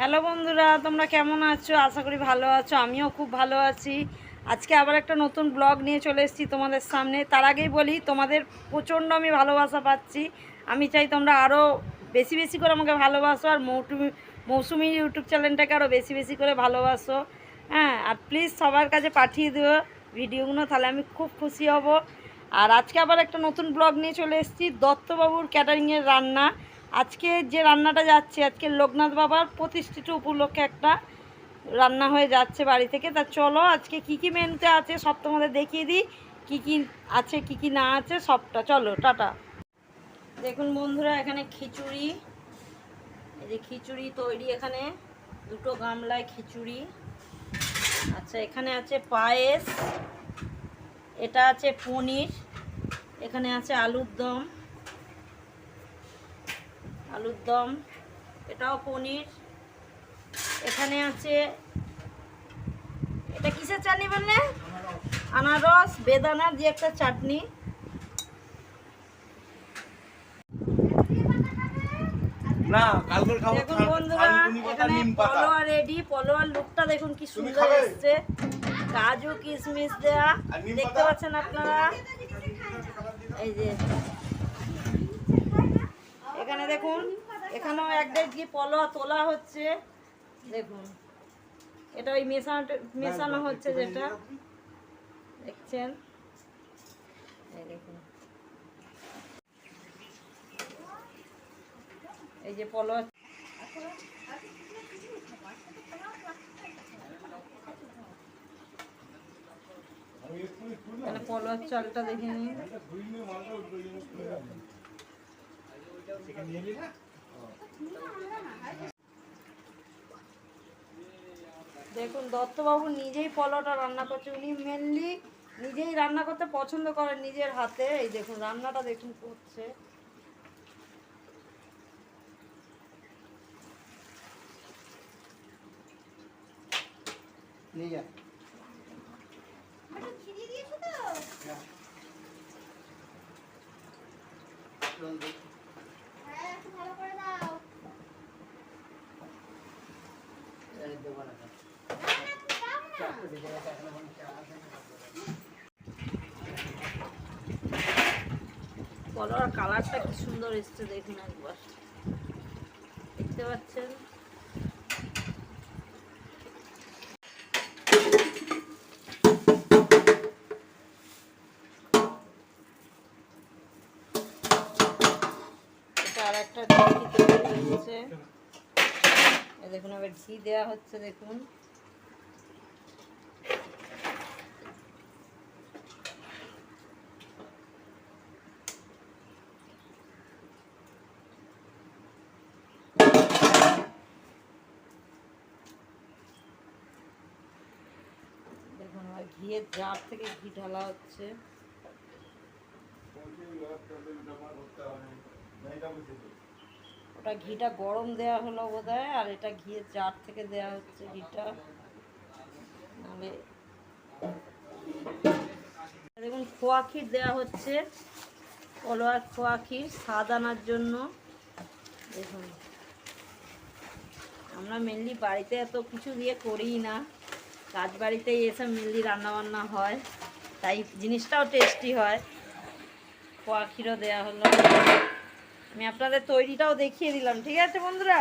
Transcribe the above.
Hello বন্ধুরা, তোমরা কেমন আছো? আশা করি ভালো আছো, আমিও খুব ভালো আছি। আজকে আবার একটা নতুন ব্লগ নিয়ে চলে এসেছি তোমাদের সামনে। তার আগেই বলি, তোমাদের প্রচণ্ড আমি ভালোবাসা পাচ্ছি। আমি চাই তোমরা আরও বেশি বেশি করে আমাকে ভালোবাসো আর মৌটুমি মৌসুমি ইউটিউব চ্যানেলটাকে আরও বেশি বেশি করে ভালোবাসো। হ্যাঁ আর প্লিজ সবার কাছে পাঠিয়ে দিও ভিডিওগুলো, তাহলে আমি খুব খুশি হব। আর আজকে আবার একটা নতুন ব্লগ নিয়ে চলে এসেছি, দত্তবাবুর ক্যাটারিংয়ের রান্না। আজকে যে রান্নাটা যাচ্ছে, আজকে লোকনাথ বাবার প্রতিষ্ঠিত উপলক্ষে একটা রান্না হয়ে যাচ্ছে বাড়ি থেকে। তা চলো, আজকে কি কি মেনুতে আছে সব তোমাদের দেখিয়ে দিই। কি কি আছে, কি কি না আছে সবটা। চলো, টাটা। দেখুন বন্ধুরা, এখানে খিচুড়ি। এই যে খিচুড়ি তৈরি এখানে। দুটো গামলায় খিচুড়ি। আচ্ছা এখানে আছে পায়েস। এটা আছে পনির। এখানে আছে আলুর দম। আলুর দম এটাও পনির। এখানে আছে এটা কিসের চাটনি বললে আনারস বেদানা দিয়ে একটা চাটনি। দেখুন বন্ধুরা এখানে পলোয়া রেডি পলোয়ার লুকটা দেখুন কি সুন্দর? এসছে। কাজু কিশমিশ দেয়া। দেখতে পাচ্ছেন আপনারা? এই যে এখানে দেখুন এখানেও এক ডেট কি পলোয়া তোলা হচ্ছে। দেখুন এটা ওই মেশানো মেশানো হচ্ছে যেটা। দেখছেন? এই দেখুন। এই যে পলোয়া এখানে পলোয়ার চালটা দেখে নিন। দেখুন দত্তবাবু নিজেই পলোটা রান্না করছে। উনি মেনলি নিজেই রান্না করতে পছন্দ করেন নিজের হাতে। এই দেখুন রান্নাটা দেখুন করছে। নিয়ে যা। পলোয়ার কালারটা কি সুন্দর এসছে দেখুন একবার। দেখতে পাচ্ছেন? আর একটা এই দেখুন আবার ঘি দেওয়া হচ্ছে দেখুন। দেখুন আবার ঘিয়ের জার থেকে ঘি ঢালা হচ্ছে। ওটা ঘিটা গরম দেওয়া হলো বোধহয়, আর এটা ঘিয়ের জার থেকে দেওয়া হচ্ছে ঘিটা। নাহলে দেখুন, খোয়া ক্ষীর দেওয়া হচ্ছে পলোয়ার খোয়া ক্ষীর, স্বাদ আনার জন্য। দেখুন, আমরা মেনলি বাড়িতে এত কিছু দিয়ে করিই না। কাজ বাড়িতেই এসব মেনলি রান্নাবান্না হয়, তাই জিনিসটাও টেস্টি হয়। খোয়া ক্ষীরও দেওয়া হলো। আমি আপনাদের তৈরিটাও দেখিয়ে দিলাম ঠিক আছে বন্ধুরা